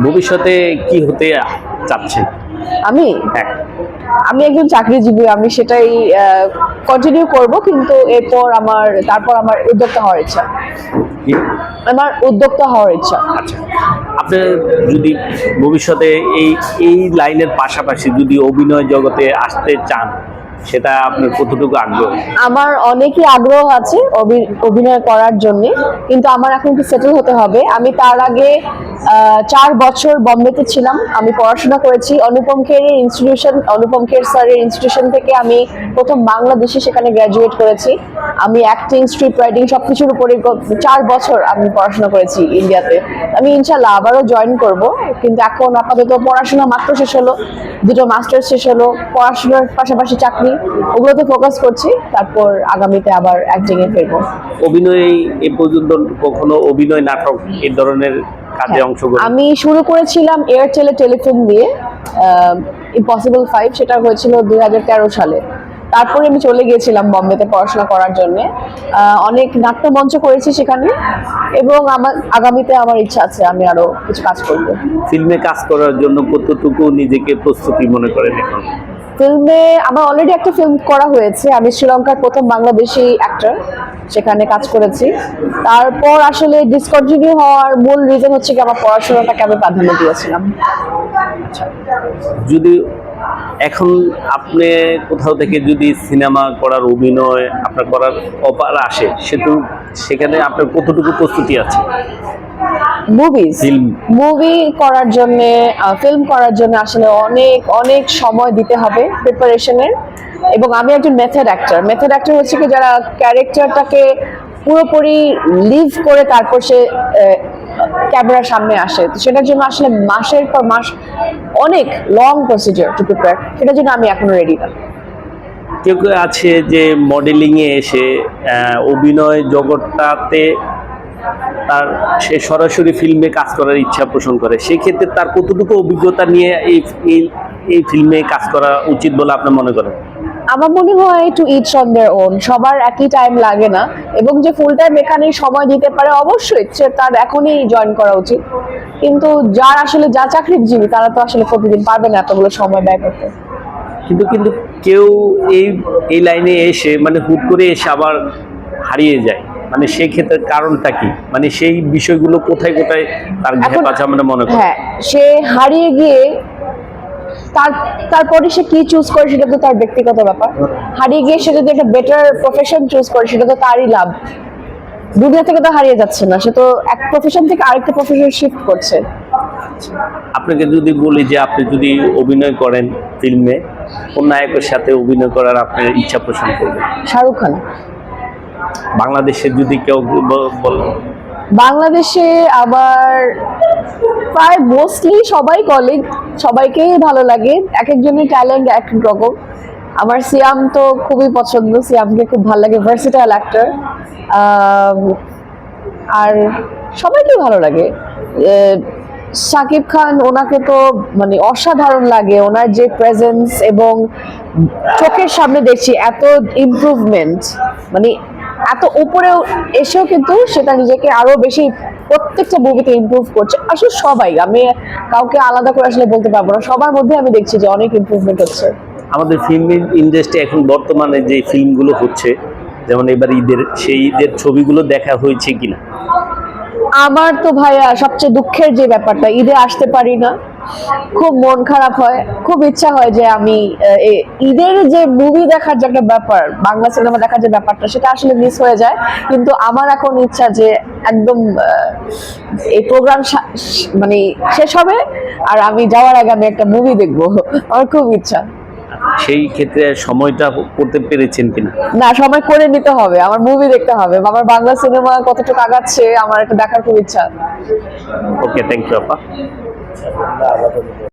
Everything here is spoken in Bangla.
ভবিষ্যতে কি হতে চাচ্ছেন আমি? হ্যাঁ। আমি একজন চাকরিজীবী আমি সেটাই কন্টিনিউ করব কিন্তু এরপর আমার তারপর আমার উদ্যোক্তা হওয়ার ইচ্ছা। আমার উদ্যোক্তা হওয়ার ইচ্ছা। আচ্ছা। আপনি যদি ভবিষ্যতে এই এই লাইনের পাশাপাশি যদি অভিনয় জগতে আসতে চান সেটা আপনার কতটুকু আগ্রহ? আমার অনেকই আগ্রহ আছে অভিনয় করার জন্য, কিন্তু আমার এখন একটু সেটেল হতে হবে। আমি তার আগে চার বছর বম্বেতে ছিলাম। আমি পড়াশোনা করেছি অনুপম খের ইনস্টিটিউশন অনুপম খের স্যারের ইনস্টিটিউশন থেকে আমি প্রথম বাংলাদেশে সেখানে গ্র্যাজুয়েট করেছি। আমি অ্যাক্টিং স্ক্রিপ্ট রাইটিং সব কিছুর উপরে চার বছর আমি পড়াশোনা করেছি ইন্ডিয়াতে। আমি ইনশাল্লাহ আবারও জয়েন করব, কিন্তু এখন আপাতত পড়াশোনা মাত্র শেষ হলো, দুটো মাস্টার্স শেষ হলো, পড়াশোনার পাশাপাশি চাকরি ওগুলোতে ফোকাস করছি তারপর আগামীতে আবার অ্যাক্টিং এ ফিরবো। অভিনয় এ পর্যন্ত কখনো অভিনয় নাটক এই ধরনের কাজে হ্যাঁ, অংশগ্রহণ আমি শুরু করেছিলাম এয়ারটেলে টেলিফিল্ম দিয়ে ইম্পসিবল ফাইভ সেটা হয়েছিল দুই হাজার তেরো সালে। তারপরে আমি চলে গিয়েছিলাম বম্বেতে পড়াশোনা করার জন্য। অনেক নাট্যমঞ্চ করেছি সেখানে এবং আমার আগামীতে আমার ইচ্ছা আছে আমি আরও কিছু কাজ করব। ফিল্মে কাজ করার জন্য কতটুকু নিজেকে প্রস্তুতি মনে করেন এখন? ফিল্মে আমার অলরেডি একটা ফিল্ম করা হয়েছে। আমি শ্রীলঙ্কার প্রথম বাংলাদেশি অ্যাক্টর সেখানে কাজ করেছি। তারপর আসলে ডিসকন্টিনিউ হওয়ার মূল রিজন হচ্ছে কি আমার পড়াশোনাটাকে আমি প্রাধান্য দিয়েছিলাম। যদি এখন আপনি কোথাও থেকে যদি সিনেমা করার অভিনয় আপনার করার অপার আসে, সেটু সেখানে আপনার কতটুকু প্রস্তুতি আছে? মুভিজ. মুভি করার জন্য ফিল্ম করার জন্য আসলে অনেক অনেক সময় দিতে হবে প্রিপারেশনের এবং আমি একজন মেথড অ্যাক্টর মেথড অ্যাক্টর হচ্ছে কি যারা ক্যারেক্টারটাকে পুরোপুরি লিভ করে তারপর সে ক্যামেরার সামনে আসে। তো সেটার জন্য আসলে মাসের পর মাস অনেক লং প্রসিজার টু প্রিপেয়ার সেটার জন্য আমি এখনও রেডি না। কেউ কেউ আছে যে মডেলিংয়ে এসে অভিনয় জগৎটাতে তার সে সরাসরি ফিল্মে কাজ করার ইচ্ছা পোষণ করে। সেক্ষেত্রে তার কতটুকু অভিজ্ঞতা নিয়ে এই এই এই ফিল্মে কাজ করা উচিত বলে আপনি মনে করেন? আমার মনে হয় to each on their own সবার একই টাইম লাগে না। এবং যে ফুল টাইম এখানে সময় দিতে পারে অবশ্যই সে তার এখনই জয়েন করা উচিত। কিন্তু যার আসলে যা চাকরিজীবী তারা তো আসলে প্রতিদিন পারবে না এতগুলো সময় ব্যয় করতে। কিন্তু কিন্তু কেউ এই এই লাইনে এসে মানে হুট করে এসে আবার হারিয়ে যায়। মানে সেই ক্ষেত্রে কারণটা কি? মানে সেই বিষয়গুলো কোথায় কোথায় তার ঘেপ আছে আমরা মনে করি। হ্যাঁ সে হারিয়ে গিয়ে তার তারপরে সে কি চুজ করে সেটা তো তার ব্যক্তিগত ব্যাপার। হারিয়ে গিয়ে সে যদি একটা বেটার প্রফেশন চুজ করে সেটা তো তারই লাভ। দুনিয়া থেকে তো হারিয়ে যাচ্ছে না সে তো এক প্রফেশন থেকে আরেকটা প্রফেশন শিফট করছে। আপনাকে যদি বলি যে আপনি যদি অভিনয় করেন ফিল্মে কোন নায়কের সাথে অভিনয় করার আপনার ইচ্ছা পোষণ করবেন? শাহরুখ খান। বাংলাদেশের যদি কেউ ব- বল- বাংলাদেশে আবার প্রায় মোস্টলি সবাই কলিগ সবাইকেই ভালো লাগে। এক একজনের ট্যালেন্ট এক রকম। আমার সিয়াম তো খুবই পছন্দ। সিয়ামকে খুব ভালো লাগে ভার্সিটাইল অ্যাক্টর আর সবাইকেই ভালো লাগে। শাকিব খান, ওনাকে তো মানে অসাধারণ লাগে। ওনার যে প্রেজেন্স এবং চোখের সামনে দেখছি, এত ইমপ্রুভমেন্ট মানে এত উপরেও এসেও কিন্তু সেটা নিজেকে আরও বেশি প্রত্যেকটা মুভিতে ইমপ্রুভ করছে। আসলে সবাই আমি কাউকে আলাদা করে আসলে বলতে পারব না। সবার মধ্যে আমি দেখছি যে অনেক ইমপ্রুভমেন্ট হচ্ছে। আমাদের ফিল্ম ইন্ডাস্ট্রি এখন বর্তমানে যে ফিল্মগুলো হচ্ছে যেমন এবার ঈদের সেই ঈদের ছবিগুলো দেখা হয়েছে কিনা? আমার তো ভাইয়া সবচেয়ে দুঃখের যে ব্যাপারটা ঈদে আসতে পারি না। খুব মন খারাপ হয় খুব ইচ্ছা হয় যে আমি ঈদের যে মুভি দেখার যে একটা ব্যাপার বাংলা সিনেমা দেখার যে ব্যাপারটা সেটা আসলে মিস হয়ে যায়। কিন্তু আমার এখন ইচ্ছা যে একদম এই প্রোগ্রাম মানে শেষ হবে আর আমি যাওয়ার আগে আমি একটা মুভি দেখব। আমার খুব ইচ্ছা। সেই ক্ষেত্রে সময়টা করতে পেরেছেন কিনা? না সময় করে নিতে হবে। আমার মুভি দেখতে হবে। আমার বাংলা সিনেমা কতটুকু আগাচ্ছে আমার একটা দেখার খুব ইচ্ছা। ওকে থ্যাংক ইউ আপা। Saya 起